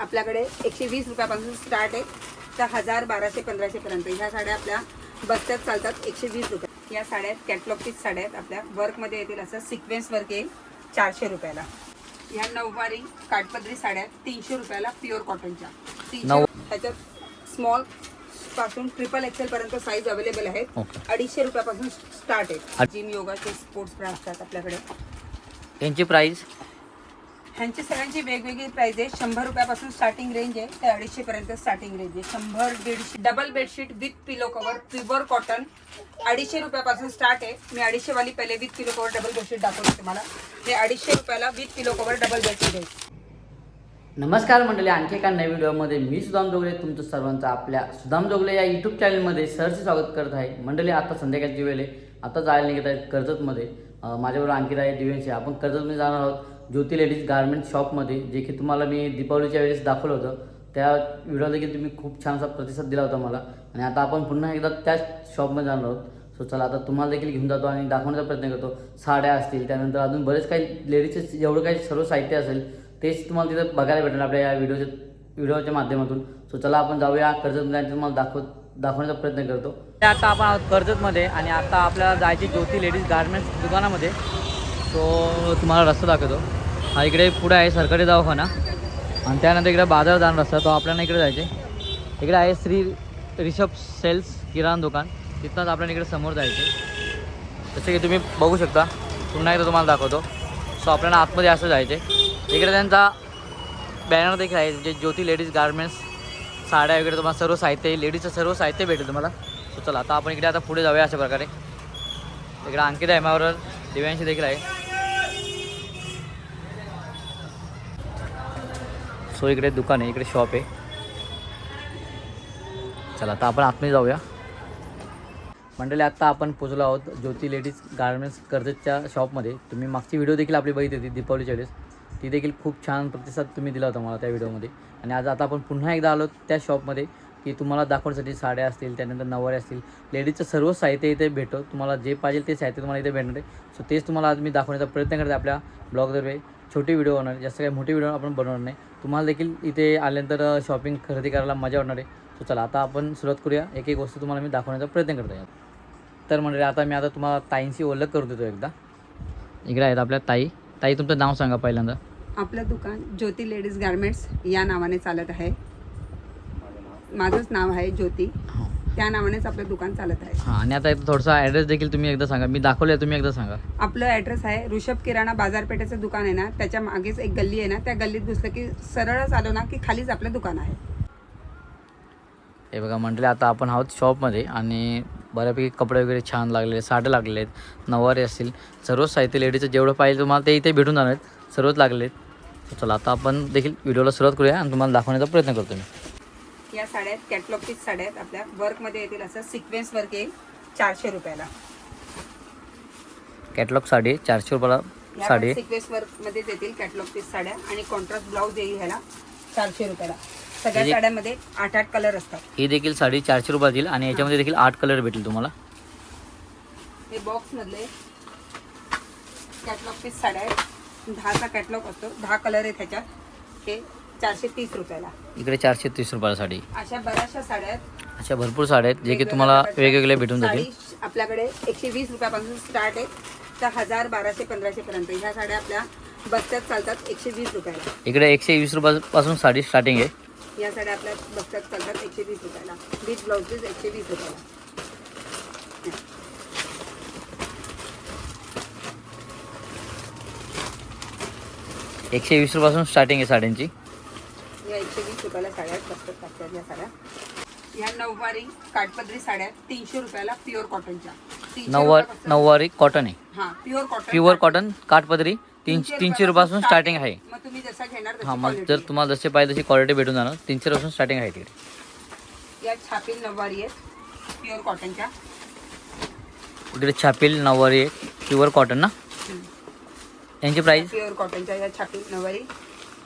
आपल्याकडे एकशे वीस रुपयापासून स्टार्ट आहे. तर हजार बाराशे पंधराशे पर्यंत. ह्या साड्या आपल्या बस्त्यात चालतात एकशे वीस रुपये. या साड्या आहेत साड्या आहेत. आपल्या वर्कमध्ये येतील असं सिक्वेन्स वर्क येईल चारशे रुपयाला. ह्या नऊवारी काठपदरी साड्या आहेत तीनशे रुपयाला प्युअर कॉटनच्या तीनशे ह्याच्यात स्मॉलपासून ट्रिपल एक्सेल पर्यंत साईज अवेलेबल आहेत. अडीचशे रुपयापासून स्टार्ट आहे. जिम योगाचे स्पोर्ट्स ब्रा असतात आपल्याकडे. यांची प्राईस ह्यांची सगळ्यांची वेगवेगळी प्राइस आहे. शंभर रुपयापासून स्टार्टिंग रेंज आहे. ते अडीचशे पर्यंत स्टार्टिंग रेंज आहे. शंभर दीडशे double bedsheet with pillow cover pure cotton अडीचशे रुपयापासून स्टार्ट आहे. मी अडीचशे वाली पहिले with pillow cover double bedsheet दाखवते तुम्हाला. हे अडीचशे रुपयाला with pillow cover double bedsheet आहे. नमस्कार मंडळी आणखी एका नवीन व्हिडिओमध्ये मी सुदाम जोगले. तुमचं सर्वांचं आपल्या सुदाम जोगले या यूट्यूब चॅनलमध्ये सहर्ष स्वागत करत आहे. मंडळी आता संध्याकाळची वेळ आहे. आता जायला निघत आहेत कर्जतमध्ये. माझ्याबरोबर आणखी आहे दिव्यांशी आपण कर्जतमध्ये जाणार आहोत. ज्योती लेडीज गार्मेंट शॉपमध्ये जे की तुम्हाला मी दीपावलीच्या वेळेस दाखवलं होतं त्या व्हिडिओला देखील तुम्ही खूप छानसा प्रतिसाद दिला होता मला. आणि आता आपण पुन्हा एकदा त्याच शॉपमध्ये जाणार आहोत. सो चला आता तुम्हाला देखील घेऊन जातो आणि दाखवण्याचा प्रयत्न करतो. साड्या असतील त्यानंतर अजून बरेच काही लेडीजचे जेवढं काही सर्व साहित्य असेल तेच तुम्हाला तिथं बघायला भेटेल आपल्या या व्हिडिओच्या व्हिडिओच्या माध्यमातून. सो चला आपण जाऊया कर्जतमध्ये आणि तुम्हाला दाखव दाखवण्याचा प्रयत्न करतो. आता आपण कर्जतमध्ये आणि आता आपल्याला जायची ज्योती लेडीज गार्मेंट्स दुकानामध्ये. सो तुम्हाला रस्ता दाखवतो. हा इकडे पुढे आहे सरकारी दवाखाना. आणि त्यानंतर इकडे बाजार जाणार रस्ता तो आपल्याला इकडे जायचे इकडे आहे श्री रिषभ सेल्स किराणा दुकान. तिथनंच आपल्याला इकडे समोर जायचे जसे की तुम्ही बघू शकता पुन्हा एकदा तुम्हाला दाखवतो. सो आपल्याला आतमध्ये असं जायचे इकडे त्यांचा बॅनर देखील आहे जे ज्योती लेडीज गार्मेंट्स साड्या वगैरे तुम्हाला सर्व साहित्य लेडीजचं सर्व साहित्य भेटेल तुम्हाला. सो चला आता आपण इकडे आता पुढे जाऊया अशा प्रकारे. इकडे अंकित आहे माझ्याबरोबर दिव्यांशी देखील आहे. सो इकडे दुकान आहे इकडे शॉप आहे. चला आता आपण आतमध्ये जाऊया. मंडळी आत्ता आपण पोचलो आहोत ज्योती लेडीज गार्मेंट्स कर्जतच्या शॉपमध्ये तुम्ही मागची व्हिडिओ देखील आपली बघित होती दीपावलीच्या वेळेस. ती देखील खूप छान प्रतिसाद तुम्ही दिला होता मला त्या व्हिडिओमध्ये आणि आज आता आपण पुन्हा एकदा आलो त्या शॉपमध्ये की तुम्हाला दाखवण्यासाठी साड्या असतील त्यानंतर नवारे असतील. लेडीजचं सर्व साहित्य इथे भेटतो. तुम्हाला जे पाहिजे ते साहित्य तुम्हाला इथे भेटणार आहे. सो तेच तुम्हाला आज मी दाखवण्याचा प्रयत्न करते आपल्या ब्लॉगद्वारे छोटी व्हिडिओ होणार. जास्त काही मोठी व्हिडिओ आपण बनवणार नाही. तुम्हाला देखील इथे आल्यानंतर शॉपिंग खरेदी करायला मजा वाटणार आहे. सो चला आता आपण सुरुवात करूया. एक एक वस्तू तुम्हाला मी दाखवण्याचा प्रयत्न करतो यात. तर म्हणजे आता मी आता तुम्हाला ताईंशी ओळख करून देतो एकदा. इकडे आहेत आपल्या ताई. ताई तुमचं नाव सांगा पहिल्यांदा. आपलं दुकान ज्योती लेडीज गार्मेंट्स या नावाने चालत आहे. माझंच नाव आहे ज्योती. त्या नावानेच आपलं दुकान चालत आहे. हां आणि आता इथं थोडासा ॲड्रेस देखील तुम्ही एकदा सांगा. मी दाखवलं तुम्ही एकदा सांगा. आपलं ॲड्रेस आहे ऋषभ किराणा बाजारपेठेचं दुकान आहे ना त्याच्या मागेच एक गल्ली आहे ना त्या गल्लीत घुसलं की सरळच आलो ना की खालीच आपलं दुकान आहे. हे बघा म्हटले आता आपण आहोत शॉपमध्ये आणि बऱ्यापैकी कपडे वगैरे छान लागलेले साठे लागलेले आहेत नऊवारी असतील. सर्व साहित्य लेडीचं जेवढं पाहिजे तुम्हाला ते इथे भेटून जाणार आहेत सर्वच लागलेले आहेत. चला आता आपण देखील व्हिडिओला सुरुवात करूया आणि तुम्हाला दाखवण्याचा प्रयत्न करतो मी. या साड्या आहेत कॅटलॉग पीस साड्या आहेत आपल्या वर्कमध्ये येतील असं सिक्वेन्स वर्क येईल चारशे रुपयाला. कॅटलॉग साडी आहे, चारशे रुपयाला साडी. आहे. सिक्वेन्स वर्क मध्येच येतील कॅटलॉग पीस साड्या आणि कॉन्ट्रास्ट ब्लाऊज येईल ह्याला चारशे रुपयाला. सगळ्या साड्यामध्ये आठ आठ कलर असतात. ही देखील साडी चारशे रुपयात येईल आणि याच्यामध्ये देखील आठ कलर भेटेल तुम्हाला. हे बॉक्स मधले कॅटलॉग पीस साड्या आहेत. दहाचा कॅटलॉग असतो. दहा कलर आहेत ह्याच्यात. हे चारशे तीस रुपयाला. इकडे चारशे तीस रुपयाला साडी. अशा बऱ्याचशा साड्या आहेत. अशा भरपूर साड्या आहेत जे की तुम्हाला वेगवेगळे भेटून जातील. साडी आपल्याकडे एकशे वीस रुपयापासून स्टार्ट आहे. तर हजार बाराशे पंधराशे पर्यंत. ह्या साड्या आपल्या बस्त्यात चालतात एकशे वीस रुपयाला. इकडे एकशे वीस रुपयापासून साडी स्टार्टिंग आहे. या साड्या आपल्या बस्त्यात चालतात एकशे वीस रुपयाला. विथ ब्लाउजेस एकशे वीस रुपयाला. एकशे वीस रुपयापासून स्टार्टिंग आहे साड्यांची. या एकशे वीस रुपयाला साड्या आहेत टाकतात या साड्या. या नऊवारी काठपदरी साड्या आहेत तीनशे रुपयाला प्युअर कॉटनच्या तीनशे नऊवार रुपयापासून- नऊवारी कॉटन आहे. हा प्युअर कॉटन प्युअर कॉटन काठपदरी तीन तीनशे रुपयापासून स्टार्टिंग आहे. मग तुम्ही जसा घेणार तशी हां मग quality. जर. तुम्हाला जसे पाहिजे तशी क्वालिटी भेटून जाणार. तीनशे रुपयापासून स्टार्टिंग आहे तिकडे. या छापील नऊवारी आहेत प्युअर कॉटनच्या इकडे छापील नऊवारी आहे प्युअर कॉटन ना? यांची प्राईस प्युअर कॉटनच्या या छापील नऊवारी.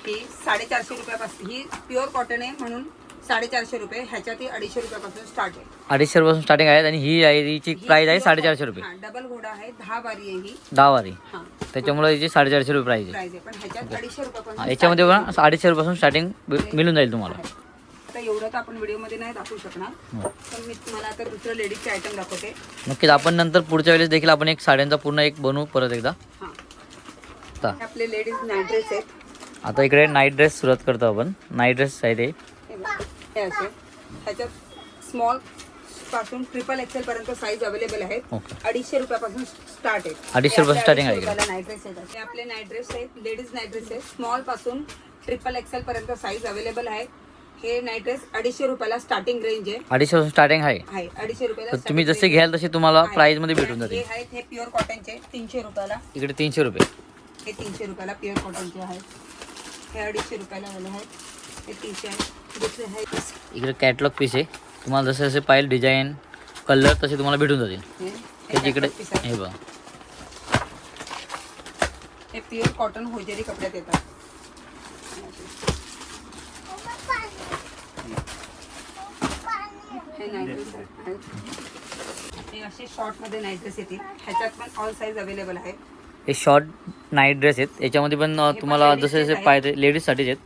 ही साडेचारशे रुपयापासून ही प्युअर कॉटन आहे म्हणून साडेचारशे रुपये ह्याच्यातही अडीचशे रुपयापासून स्टार्ट आहे. अडीचशे रुपयापासून स्टार्टिंग आहे आणि ही आहे हिची प्राइस आहे साडेचारशे रुपये. हा डबल घोडा आहे दहा बारी आहे ही. दहा वारी. हा. त्याच्यामुळे हिची साडेचारशे रुपये प्राइस आहे. प्राइस आहे पण ह्याच्यात अडीचशे हा, रुपयापासून याच्यामध्ये अडीचशे रुपयापासून स्टार्टिंग मिळून जाईल तुम्हाला. आहे. आता एवढं तर आपण व्हिडिओमध्ये नाही दाखवू शकणार. हो. पण मी तुम्हाला आता दुसरं लेडीजचे आयटम दाखवते. नक्कीच आपण नंतर पुढच्या वेळेस देखील आपण एक साड्यांचा पूर्ण एक बनवू परत एकदा. हा. हे आपले लेडीज नाईट ड्रेस आहेत. आता इकडे नाईट ड्रेस सुरुवात करतो आपण. नाईट ड्रेस आहे ते. हे असे. ह्याच्यात स्मॉलपासून ट्रिपल एक्सेल पर्यंत साईज अवेलेबल आहेत. ओके अडीचशे रुपयापासून स्टार्ट आहे अडीचशे रुपयापासून starting आहे. नाईट ड्रेस आहेत हे आपले नाईट ड्रेस आहेत. लेडीज नाईट ड्रेस आहेत. स्मॉलपासून ट्रिपल एक्सेल पर्यंत साईज अवेलेबल आहे. हे नाईट ड्रेस अडीचशे रुपयाला स्टार्टिंग रेंज आहे. अडीचशे पासून स्टार्टिंग आहे. आहे. अडीचशे रुपयाला तर तुम्ही starting जसे range घ्याल तसे तुम्हाला आहे. प्राइसमध्ये भेटून जातील. हे आहेत हे प्युअर कॉटनचे तीनशे रुपयाला. इकडे तीनशे रुपये. हे तीनशे रुपयाला प्युअर कॉटनचे आहेत. हे अडीचशे रुपयाला वाले हे दुसरे आहेत इकडे कॅटलॉग पीस आहे. तुम्हाला जसे जसे पाहिजे डिझाईन कलर तसे तुम्हाला भेटून जातील. त्याच्या इकडे आहे. हे बघा. हे प्युअर कॉटन होजेरी कपड्यात येतात. हे असे शॉर्टमध्ये नाईट ड्रेस येतील. ह्याच्यात पण ऑल साईज अवेलेबल आहे. हे शॉर्ट नाईट ड्रेस आहेत. याच्यामध्ये पण तुम्हाला जसे जसे. पाहिजे लेडीजसाठीच आहेत.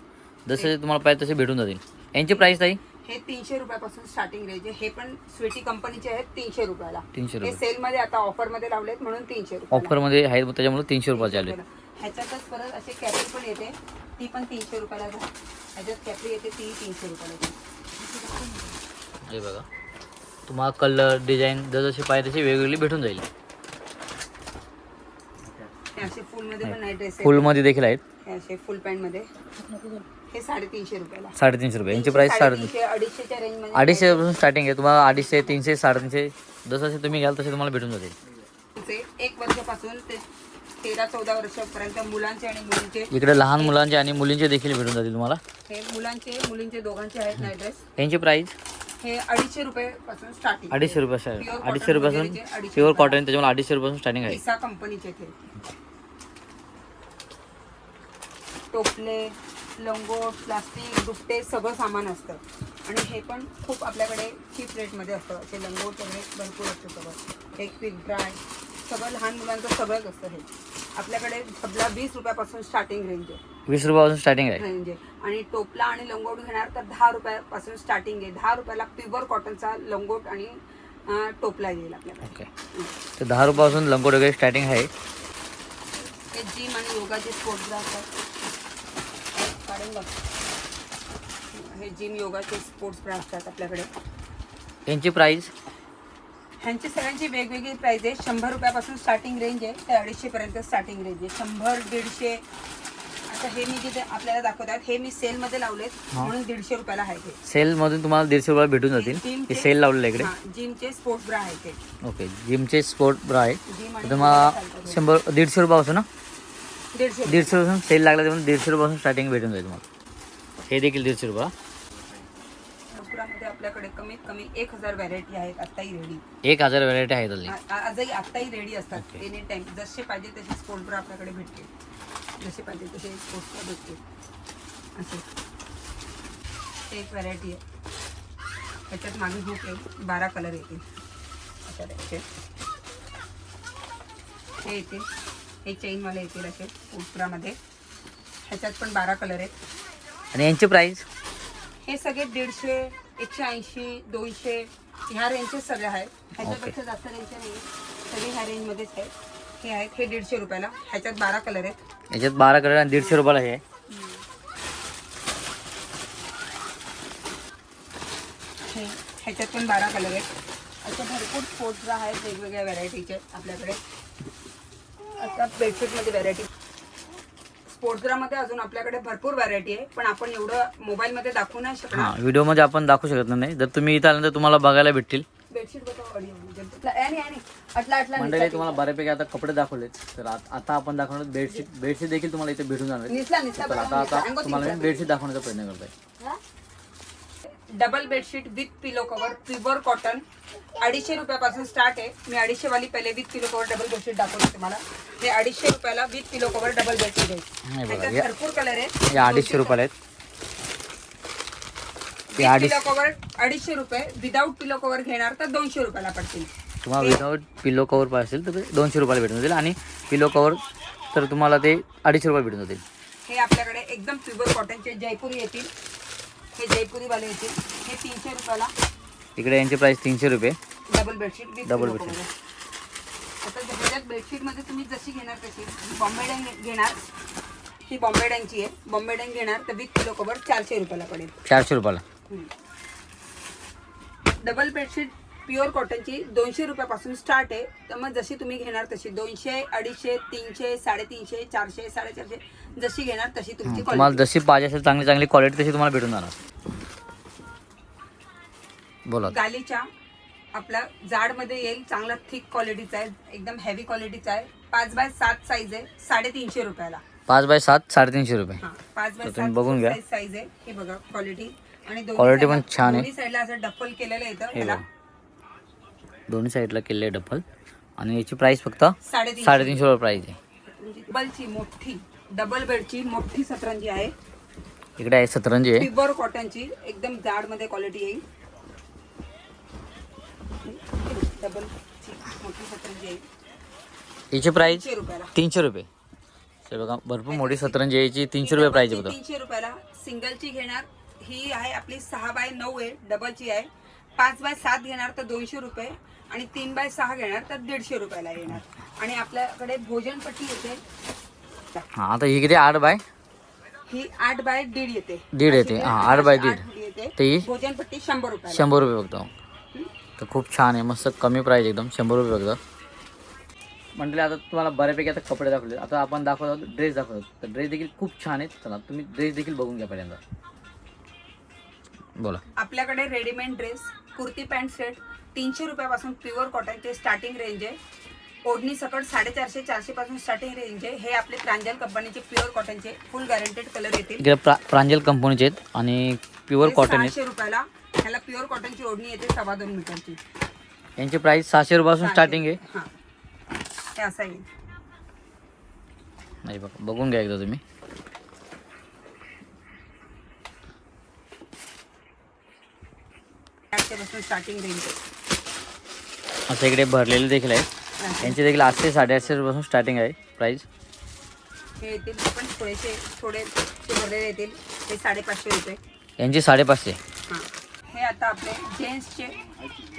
जसे जसे तुम्हाला पाहिजे तसे भेटून जातील. यांची प्राइस ताई? हे तीनशे रुपयापासून स्टार्टिंग रेंज हे पण स्वीटी कंपनीचे आहेत तीनशे रुपयाला. तीनशे हे रुपये. सेल मध्ये आता ऑफरमध्ये लावलेत म्हणून तीनशे रुपये ऑफरमध्ये आहेत त्याच्यामुळे तीनशे रुपयाचे आले ह्याच्यातच परत असे कॅपरी पण येते. ती पण तीनशे रुपयाला ह्याच्यात कॅपरी येते ती तीनशे रुपयाला जा हे बघा. तुम्हाला कलर डिझाईन जसे पाहिजे तसे वेगवेगळी भेटून जाईल. असे फुलमध्ये पण नाईट ड्रेस फुलमध्ये देखील आहेत. हे असे फुल हे साडेतीनशे रुपयाला. साडेतीनशे रुपये. यांची प्राइस साडेतीनशे साडेतीनशे अडीचशेच्या रेंजमध्ये अडीचशे पासून स्टार्टिंग आहे. तुम्हाला अडीचशे तीनशे साडेतीनशे जसं जसे तुम्ही घ्याल तसे तुम्हाला भेटून जातील. तुमचे एक वर्षापासून ते तेरा चौदा वर्षापर्यंत मुलांचे आणि मुलींचे इकडे लहान मुलांचे आणि मुलींचे देखील भेटून जातील तुम्हाला. हे मुलांचे मुलींचे दोघांचे आहेत नाईट ड्रेस यांची प्राइस हे अडीचशे रुपये स्टार्टिंग अडीचशे रुपये Pure cotton अडीचशे रुपयापासून वगैरेचे अडीचशे प्युअर रुपये. कॉटन त्याच्यामुळे अडीचशे रुपयापासून स्टार्टिंग आहे. कंपनीचे ते टोपले लंगोट प्लास्टिक दुपटे सगळं सामान असतं. आणि हे पण खूप आपल्याकडे चीप रेटमध्ये असतं. असे लंगोट वगैरे भरपूर असतं सगळं. एक क्विक ड्राय सगळं लहान मुलांचं सगळंच असतं हे. आपल्याकडे सगळा वीस रुपयापासून स्टार्टिंग रेंज आहे. वीस रुपयापासून स्टार्टिंग आहे. रेंज आहे. आणि टोपला आणि लंगोट घेणार तर दहा रुपयापासून स्टार्टिंग आहे. दहा रुपयाला प्युअर कॉटनचा लंगोट आणि अं, टोपला येईल आपल्याकडे. ओके तर दहा रुपयापासून लंगोट वगैरे स्टार्टिंग आहे. हे जिम आणि योगाचे स्पोर्ट्स असतात बघ हे जिम योगाचे स्पोर्ट्स ब्रा असतात आपल्याकडे. यांची प्राइस ह्यांची सगळ्यांची वेगवेगळी प्राइस आहे. शंभर रुपयापासून स्टार्टिंग रेंज आहे. ते अडीचशे पर्यंत स्टार्टिंग रेंज आहे. शंभर दीडशे आता हे मी जिथे आपल्याला दाखवतात हे मी सेलमध्ये लावलेत. म्हणून दीडशे रुपयाला आहे ते. सेलमधून तुम्हाला दीडशे रुपये भेटून जातील. हे सेल लावलेलं इकडे. हा, जिमचे स्पोर्ट्स ब्रा आहे ते. ओके जिमचे स्पोर्ट ब्रा आहे जिम तर आणि तुम्हाला. शंभर दीडशे रुपयापासून ना दीडशे. रुपयापासून सेल लागला त्यामुळे दीडशे रुपयापासून स्टार्टिंग भेटून जाईल तुम्हाला. हे देखील दीडशे रुपया. नागपुरामध्ये आपल्याकडे कमीत कमी एक हजार व्हरायटी आहेत रेडी एक हजार व्हरायटी आहेत आजही रेडी असतात. एनी टाइम जसे पाहिजे तसे स्पोर्ट ब्रा आपल्याकडे भेटते जसे पाहिजे तसे भेटते असे. ते एक व्हरायटी आहे. त्याच्यात मागे हुक आहे बारा कलर येतील. हे येतील. हे चेनवाले येतील असे स्पोर्ट्स ह्याच्यात पण बारा कलर आहेत. आणि यांची प्राइस हे सगळे दीडशे एकशे ऐंशी दोनशे ह्या रेंजचे सगळे आहेत. ह्याच्यापेक्षा जास्त रेंजचे नाही सगळे ह्या रेंजमध्येच आहेत. हे आहेत हे दीडशे रुपयाला. ह्याच्यात बारा कलर आहेत. याच्यात बारा कलर आणि दीडशे रुपयाला हे. आहे. हे ह्याच्यात पण बारा कलर आहेत. असे भरपूर स्पोर्ट्स आहेत वेगवेगळ्या व्हरायटीचे आपल्याकडे. आता बेडशीटमध्ये व्हरायटी स्पोर्ट्स ब्रामध्ये अजून आपल्याकडे भरपूर व्हरायटी आहे पण आपण एवढं मोबाईलमध्ये दाखवू नाही हां शकणार व्हिडिओमध्ये आपण दाखवू शकत नाही. जर तुम्ही इथं आल्यानंतर तुम्हाला बघायला भेटतील. बेडशीट बताओ ऑडिओ आणि आणि अटला अटला मंडळी तुम्हाला बऱ्यापैकी आता कपडे दाखवलेत. तर आत- आता आपण दाखवणार बेडशीट बेडशीट देखील तुम्हाला इथे भेटून जाणार आहेत. निसला निसला तर आता आता तुम्हाला मी बेडशीट दाखवण्याचा प्रयत्न करतोय. Double bedsheet with pillow cover pure cotton. अडीचशे रुपयापासून स्टार्ट आहे. मी अडीचशे वाली पहिले with pillow cover double bedsheet दाखवते तुम्हाला. हे अडीचशे रुपयाला with pillow cover double bedsheet आहे. हे बघा त्याच्यात या- भरपूर कलर आहे. या अडीचशे रुपयाला आहेत. अडीच पिलो अडीचशे रुपये. विदाऊट पिलो कव्हर घेणार तर दोनशे रुपयाला पडतील. तुम्हाला विदाऊट पिलो कवर पाहिजे असेल तर ते दोनशे रुपयाला भेटून जातील. आणि पिलो कवर तर तुम्हाला ते अडीचशे रुपये भेटून जातील. हे आपल्याकडे एकदम प्युअर कॉटनचे जयपुरी येतील. हे जयपुरीवाले हे तीनशे रुपयाला इकडे यांची प्राईस तीनशे रुपये. Double bedsheet bedsheet. cover. आता ह्याच्यात बेडशीटमध्ये तुम्ही जशी घेणार तशी. बॉम्बे डॅंग घेणार ही बॉम्बे डॅंगची आहे. बॉम्बे डॅंग घेणार तर विथ पिलो कवर चारशे रुपयाला पडेल. चारशे रुपयाला. डबल बेडशीट प्युअर कॉटनची दोनशे रुपयापासून स्टार्ट आहे. तर मग जशी तुम्ही घेणार तशी दोनशे अडीचशे तीनशे साडेतीनशे चारशे साडेचारशे जशी घेणार तशी तुमची तुम्हाला. जशी पाहिजे असेल चांगली चांगली क्वालिटी तशी तुम्हाला भेटून जाणार. बोला. गालीच्या आपला जाडमध्ये येईल चांगला थिक क्वालिटीचा आहे एकदम हेवी क्वालिटीचा आहे. पाच बाय सात साईज आहे साडेतीनशे रुपयाला. पाच बाय सात साडेतीनशे रुपये. पाच बाय तुम्ही बघून घ्या. साईज आहे. हे बघा क्वालिटी आणि Quality पण छान आहे. साईडला असं डफल केलेलं येतं दोन्ही साईडला केले डबल आणि याची प्राईस फक्त साडेतीनशे. रुपये प्राईस आहे. डबलची मोठी डबल बेडची मोठी सतरंजी आहे. इकडे आहे सतरंजी आहे. प्युअर कॉटनची एकदम जाडमध्ये क्वालिटी येईल डबलची मोठी सतरंजी आहे. याची प्राईस तीनशे रुपये. बघा भरपूर मोठी सतरंजी आहे याची तीनशे रुपये प्राईस आहे बघा. तीनशे रुपयाला सिंगलची घेणार. ही आहे आपली सहा बाय नऊ आहे डबलची आहे. पाच बाय सात घेणार तर दोनशे रुपये. आणि तीन बाय सहा घेणार तर दीडशे रुपयाला येणार. आणि आपल्याकडे भोजनपट्टी येते. हां आता ही किती? आठ बाय? ही आठ बाय दीड येते. दीड येते, हा, आठ बाय दीड. येते. तर ही भोजनपट्टी शंभर रुपये शंभर रुपये फक्त. तर खूप छान आहे मस्त कमी प्राईस एकदम शंभर रुपये फक्त. म्हटले आता तुम्हाला बऱ्यापैकी आता कपडे दाखवले. आता आपण दाखवत आहोत ड्रेस दाखवत आहोत. तर ड्रेस देखील खूप छान आहेत. चला तुम्ही ड्रेस देखील बघून घ्या पहिल्यांदा. बोला. आपल्याकडे readymade dress kurti pant set तीनशे रुपयापासून प्युअर कॉटनचे स्टार्टिंग रेंज आहे. ओढणी सकट साडेचारशे चारशे पासून स्टार्टिंग रेंज आहे. हे आपले प्रांजल कंपनीचे प्युअर कॉटनचे फुल गॅरंटेड कलर येतील. प्रा प्रांजल कंपनीचे आहेत आणि प्युअर कॉटन आहेत. सहाशे रुपयाला ह्याला प्युअर कॉटनची ओढणी येते सव्वा दोन मीटरची. यांची प्राईस सहाशे रुपयापासून स्टार्टिंग आहे. हां. हे असं येईल नाही बघा बघून घ्या एकदा तुम्ही. आठशेपासून स्टार्टिंग रेंज आहे. असं इकडे भरलेले देखील आहे. यांचे देखील आठशे साडेआठशे रुपयापासून स्टार्टिंग आहे प्राईस हे येतील पण थोडेसे थोडे भरलेले येतील हे साडेपाचशे रुपये. यांची साडेपाचशे. हां. हे आता आपले जेंट्सचे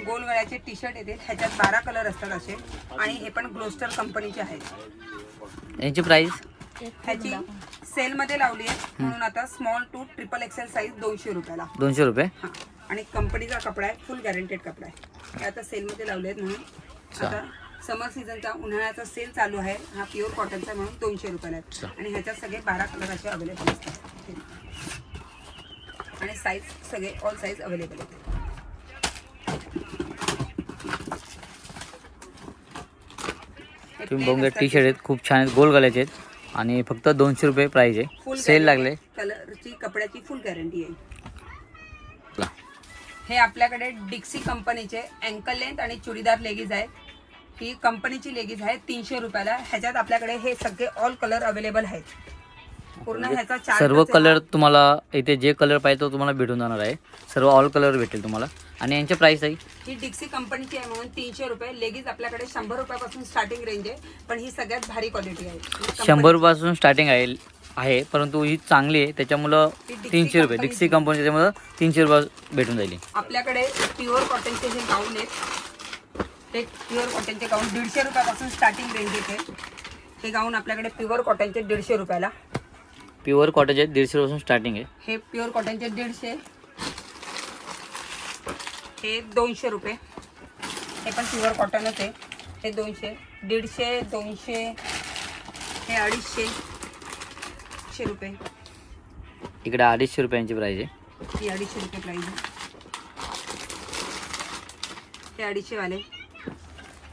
गोल गळ्याचे टी शर्ट येतील. ह्याच्यात बारा कलर असतात असे. आणि हे पण ग्लोस्टर कंपनीचे आहेत. यांची प्राईस ह्याची सेलमध्ये लावली आहे. म्हणून आता small to triple XL size दोनशे रुपयाला. दोनशे रुपये? हां. आणि कंपनीचा कपडा आहे फुल गॅरंटेड कपडा आहे. आता सेलमध्ये लावले आहेत म्हणून. आता समर सीझनचा उन्हाळ्याचा सेल चालू आहे. हा प्युअर कॉटनचा म्हणून दोनशे रुपयाला. आहे. आणि ह्याच्यात सगळे बारा कलर असे अवेलेबल असतात. आणि साईज सगळे ऑल साईज अवेलेबल आहेत. तुम्ही बघून घ्या. टी शर्ट आहेत खूप छान आहेत गोल गल्याचे आहेत. आणि फक्त दोनशे रुपये प्राईस आहे. सेल लागले. कलरची कपड्याची फुल गॅरंटी आहे. हे आपल्याकडे डिक्सी कंपनीचे अँकल लेंथ आणि चुडीदार लेगीज आहे ही कंपनीची लेगीज आहे तीनशे रुपयाला. ह्याच्यात आपल्याकडे हे सगळे ऑल कलर अवेलेबल आहेत. पूर्ण ह्याचा चार्ट सर्व कलर तुम्हाला इथे जे कलर पाहिजे तो तुम्हाला भेटून जाणार आहे. सर्व ऑल कलर भेटेल तुम्हाला. आणि यांचे प्राईस आहे? ही डिक्सी कंपनीची आहे म्हणून तीनशे रुपये. लेगीज आपल्याकडे शंभर रुपयापासून स्टार्टिंग रेंज आहे. पण ही सगळ्यात भारी क्वालिटी आहे. शंभर रुपयापासून स्टार्टिंग आहे. आहे परंतु ही चांगली आहे. त्याच्यामुळं तीनशे रुपये. डिक्सी कंपनी त्याच्यामुळं तीनशे रुपये भेटून जाईल. आपल्याकडे प्युअर कॉटनचे हे गाऊन आहेत ते प्युअर कॉटनचे गाऊन दीडशे रुपयापासून स्टार्टिंग रेंज येते. हे गाऊन आपल्याकडे प्युअर कॉटनचे दीडशे रुपयाला. प्युअर कॉटनचे दीडशे रुपयापासून स्टार्टिंग आहे. हे प्युअर कॉटनचे दीडशे. हे दोनशे रुपये. हे पण प्युअर कॉटनच आहे. हे दोनशे दीडशे दोनशे हे अडीचशे. शे रुपये. इकडे अडीचशे रुपयांची प्राईस आहे. ही अडीचशे रुपये प्राईज आहे. हे अडीचशेवाले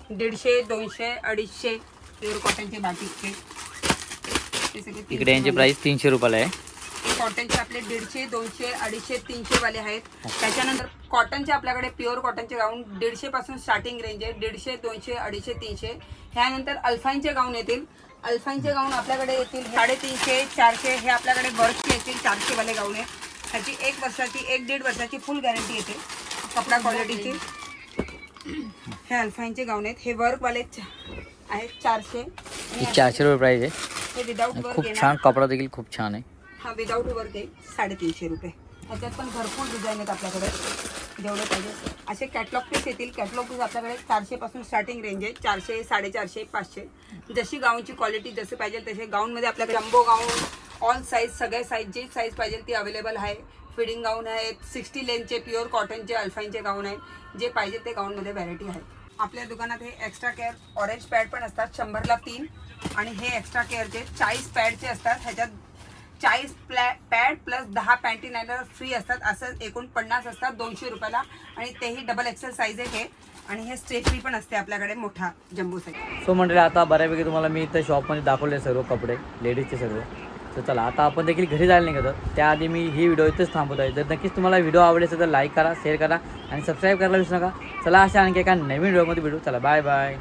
दीडशे दोनशे अडीचशे प्युअर कॉटनचे बाकीचे. इकडे यांची 300 प्राईस तीनशे रुपयाला आहे. कॉटनचे आपले दीडशे दोनशे अडीचशे तीनशे वाले आहेत. त्याच्यानंतर कॉटनचे आपल्याकडे प्युअर कॉटनचे गाऊन दीडशे पासून स्टार्टिंग रेंज आहे. दीडशे दोनशे अडीचशे तीनशे. ह्यानंतर अल्फाईनचे गाऊन येतील. अल्फाईनचे गाऊन आपल्याकडे येतील साडेतीनशे चारशे हे आपल्याकडे वर्कचे येतील चारशे वाले गाऊन आहे ह्याची एक वर्षाची एक दीड वर्षाची फुल गॅरंटी येते कपडा क्वालिटीची हे अल्फाईनचे गाऊन आहेत. हे वर्कवाले आहेत चारशे. चारशे रुपये प्राईज आहे. हे विदाऊट वर्क खूप छान कपडा देखील खूप छान आहे. हा विदाऊट वर्क आहे साडेतीनशे रुपये. ह्याच्यात पण भरपूर डिझाईन आहेत आपल्याकडे. जेवढे पाहिजे. असे कॅटलॉग पीस येतील. कॅटलॉग पीस आपल्याकडे चारशेपासून स्टार्टिंग रेंज आहे. चारशे साडेचारशे पाचशे. जशी गाऊनची क्वालिटी जसे पाहिजे तसे गाऊनमध्ये आपल्याकडे जम्बो गाऊन ऑल साईज सगळे साईज जी साईज पाहिजे ती अवेलेबल आहे. फिडिंग गाऊन आहेत. सिक्स्टी लेनचे प्युअर कॉटनचे अल्फाईनचे गाऊन आहेत. जे पाहिजे ते गाऊनमध्ये व्हरायटी आहे आपल्या दुकानात हे एक्स्ट्रा केअर ऑरेंज पॅड पण असतात शंभरला तीन. आणि हे एक्स्ट्रा केअरचे चाळीस पॅडचे असतात. ह्याच्यात चाळीस प्लॅ पॅड प्लस दहा पॅन्टी नायलर फ्री असतात. असं एकूण पन्नास असतात दोनशे रुपयाला. आणि तेही डबल एक्सेल साईज आहे हे. आणि हे स्ट्रेटरी पण असते आपल्याकडे मोठा जम्बो साईज सो मंडळी आता बऱ्यापैकी तुम्हाला मी इथं शॉपमध्ये दाखवले सर्व कपडे लेडीजचे सर्व. तर चला आता आपण देखील घरी जायला निघत आहोत. त्याआधी मी ही व्हिडिओ इथेच थांबवत आहे. जर नक्कीच तुम्हाला व्हिडिओ आवडले तर लाईक करा शेअर करा आणि सबस्क्राईब करायला विसरू नका. चला अशा आणखी एका नवीन व्हिडिओमध्ये भेटू. चला बाय बाय